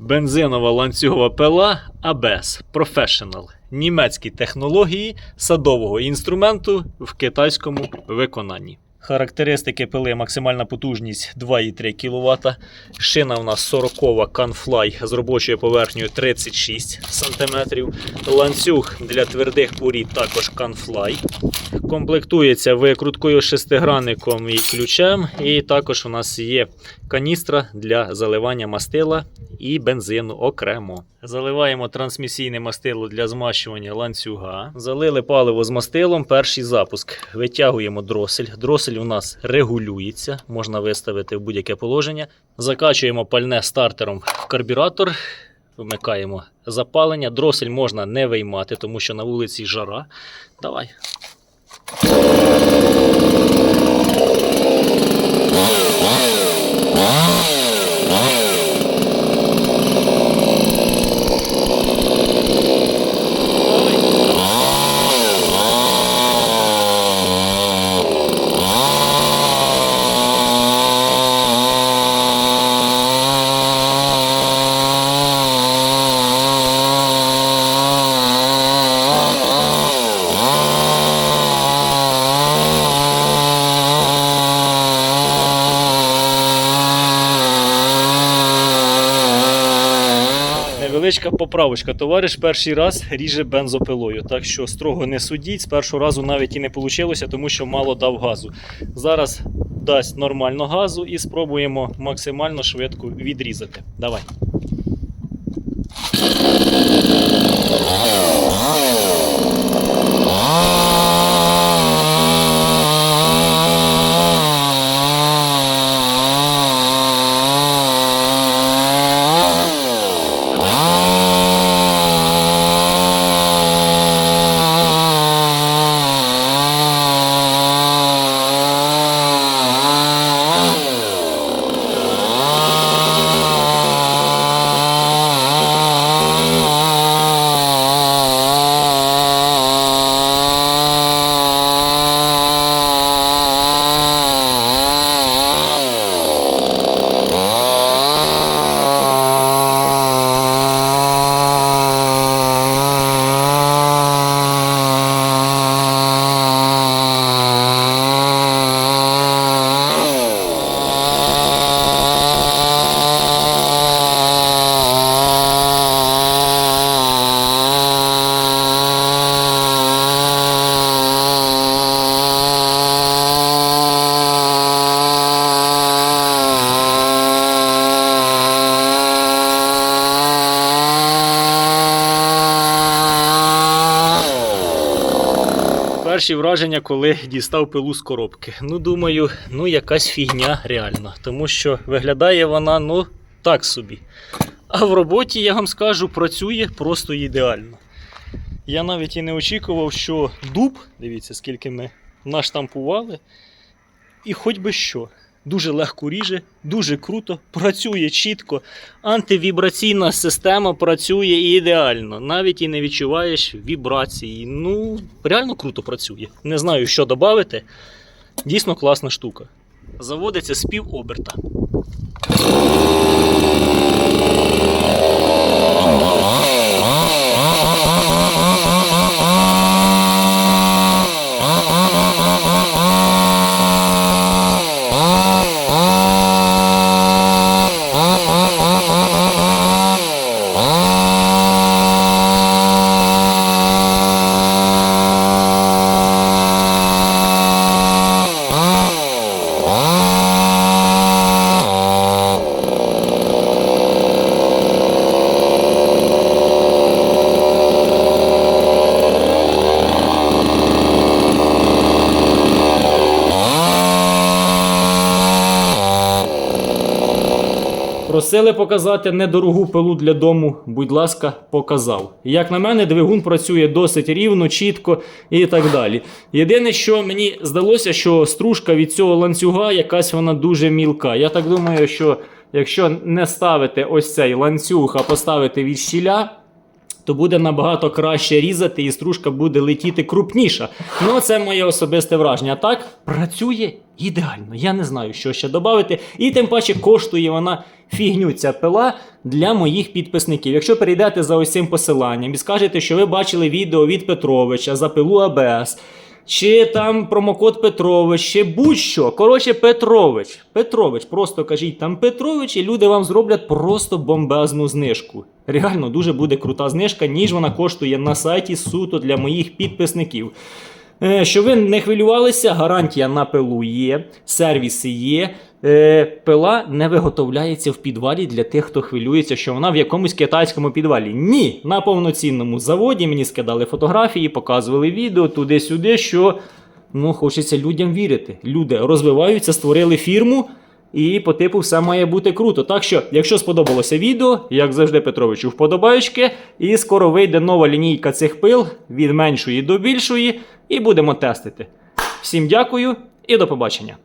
Бензинова ланцюгова пила ABS Professional. Німецькі технології садового інструменту в китайському виконанні. Характеристики пили максимальна потужність 2,3 кВт. Шина у нас 40 Canfly з робочою поверхнею 36 см. Ланцюг для твердих порід також Canfly. Комплектується викруткою шестигранником і ключем. І також у нас є каністра для заливання мастила і бензину окремо. Заливаємо трансмісійне мастило для змащування ланцюга. Залили паливо з мастилом. Перший запуск. Витягуємо дросель. Дросель у нас регулюється, можна виставити в будь-яке положення. Закачуємо пальне стартером в карбюратор. Вмикаємо запалення. Дросель можна не виймати, тому що на вулиці жара. Давай. Невеличка поправочка. Товариш перший раз ріже бензопилою. Так що строго не судіть. З першого разу навіть і не вийшло, тому що мало дав газу. Зараз дасть нормально газу і спробуємо максимально швидко відрізати. Давай. Перші враження, коли дістав пилу з коробки. Ну, думаю, ну якась фігня реальна. Тому що виглядає вона, ну, так собі. А в роботі, я вам скажу, працює просто ідеально. Я навіть і не очікував, що дуб, дивіться, скільки ми наштампували, і хоч би що. Дуже легко ріже, дуже круто, працює чітко. Антивібраційна система працює ідеально. Навіть і не відчуваєш вібрації. Ну, реально круто працює. Не знаю, що додати. Дійсно класна штука. Заводиться з пів оберта. Просили показати недорогу пилу для дому, будь ласка, показав. Як на мене, двигун працює досить рівно, чітко і так далі. Єдине, що мені здалося, що стружка від цього ланцюга якась вона дуже мілка. Я так думаю, що якщо не ставити ось цей ланцюг, а поставити від щіля, то буде набагато краще різати і стружка буде летіти крупніша. Ну, це моє особисте враження. Так працює ідеально. Я не знаю, що ще додати. І тим паче коштує вона фігню ця пила для моїх підписників. Якщо перейдете за цим посиланням і скажете, що ви бачили відео від Петровича за пилу АБС. Чи там промокод Петрович, чи будь-що. Коротше, Петрович. Петрович, просто кажіть там Петрович, і люди вам зроблять просто бомбезну знижку. Реально дуже буде крута знижка, ніж вона коштує на сайті суто для моїх підписників. Е, Щоб ви не хвилювалися, гарантія на пилу є, сервіси є. Е, Пила не виготовляється в підвалі для тих, хто хвилюється, що вона в якомусь китайському підвалі. Ні, на повноцінному заводі мені скидали фотографії, показували відео туди-сюди, що ну, хочеться людям вірити. Люди розвиваються, створили фірму. І по типу все має бути круто. Так що, якщо сподобалося відео, як завжди, Петровичу, вподобаєчки. І скоро вийде нова лінійка цих пил від меншої до більшої, і будемо тестити. Всім дякую і до побачення.